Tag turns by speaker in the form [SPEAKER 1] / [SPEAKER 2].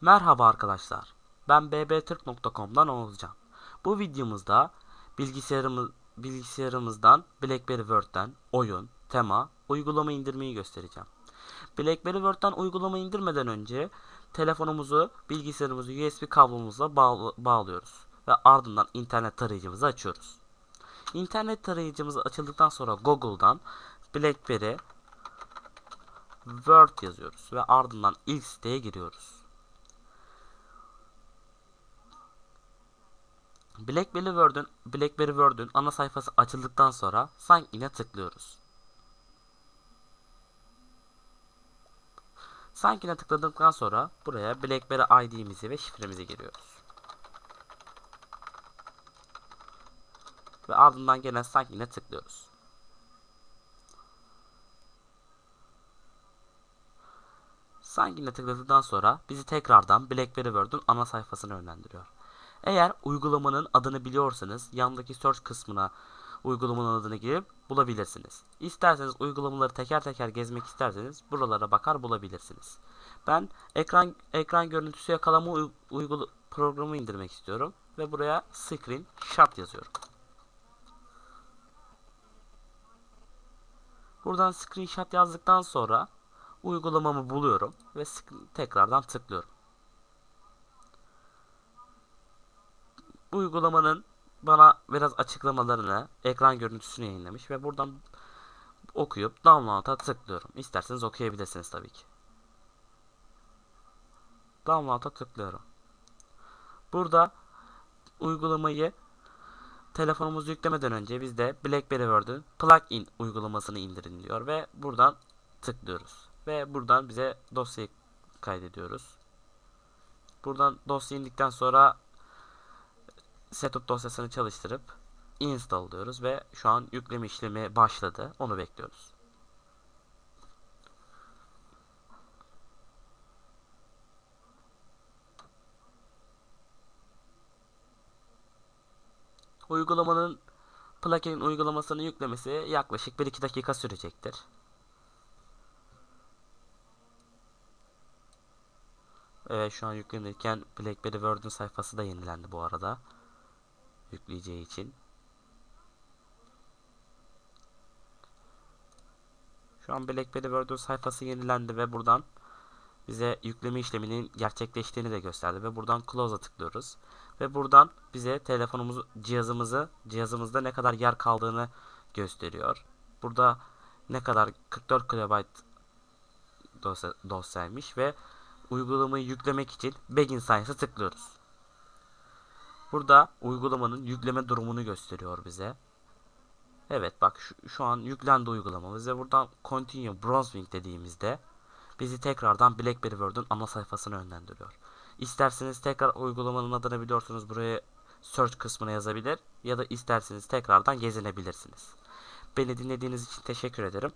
[SPEAKER 1] Merhaba arkadaşlar. Ben bbtürk.com'dan Oğuzcan. Bu videomuzda bilgisayarımız bilgisayarımızdan BlackBerry Word'den oyun, tema, uygulama indirmeyi göstereceğim. BlackBerry Word'den uygulama indirmeden önce telefonumuzu bilgisayarımızı USB kablomuzla bağlı, bağlıyoruz ve ardından internet tarayıcımızı açıyoruz. İnternet tarayıcımız açıldıktan sonra Google'dan BlackBerry Word yazıyoruz ve ardından ilk siteye giriyoruz. BlackBerry Word'ün BlackBerry Word'ün ana sayfası açıldıktan sonra Sign In'e tıklıyoruz. Sign In'e tıkladıktan sonra buraya BlackBerry ID'mizi ve şifremizi giriyoruz. Ve ardından gelen Sign In'e tıklıyoruz. Sign In'e tıkladıktan sonra bizi tekrardan BlackBerry Word'ün ana sayfasına yönlendiriyor. Eğer uygulamanın adını biliyorsanız yandaki search kısmına uygulamanın adını girip bulabilirsiniz. İsterseniz uygulamaları teker teker gezmek isterseniz buralara bakar bulabilirsiniz. Ben ekran ekran görüntüsü yakalama uygulu programı indirmek istiyorum ve buraya screen shot yazıyorum. Buradan screenshot yazdıktan sonra uygulamamı buluyorum ve tekrardan tıklıyorum. Bu uygulamanın bana biraz açıklamalarını, ekran görüntüsünü yayınlamış ve buradan okuyup download'a tıklıyorum. İsterseniz okuyabilirsiniz tabii ki. Download'a tıklıyorum. Burada uygulamayı telefonumuzu yüklemeden önce bizde BlackBerry Word'ün plugin uygulamasını indirin diyor ve buradan tıklıyoruz. Ve buradan bize dosyayı kaydediyoruz. Buradan dosya indikten sonra setup dosyasını çalıştırıp install diyoruz ve şu an yükleme işlemi başladı. Onu bekliyoruz. Uygulamanın plugin uygulamasını yüklemesi yaklaşık 1-2 dakika sürecektir. Evet şu an yüklenirken BlackBerry Word'un sayfası da yenilendi bu arada yükleyeceği için. Şu an BlackBerry Word'un sayfası yenilendi ve buradan bize yükleme işleminin gerçekleştiğini de gösterdi ve buradan Close'a tıklıyoruz. Ve buradan bize telefonumuzu, cihazımızı, cihazımızda ne kadar yer kaldığını gösteriyor. Burada ne kadar 44 KB dosya, dosyaymış ve uygulamayı yüklemek için Begin Science'a tıklıyoruz. Burada uygulamanın yükleme durumunu gösteriyor bize. Evet bak şu, şu an yüklendi uygulamamız ve buradan Continue Browsing dediğimizde bizi tekrardan BlackBerry World'un ana sayfasına yönlendiriyor. İsterseniz tekrar uygulamanın adını biliyorsunuz buraya search kısmına yazabilir ya da isterseniz tekrardan gezinebilirsiniz. Beni dinlediğiniz için teşekkür ederim.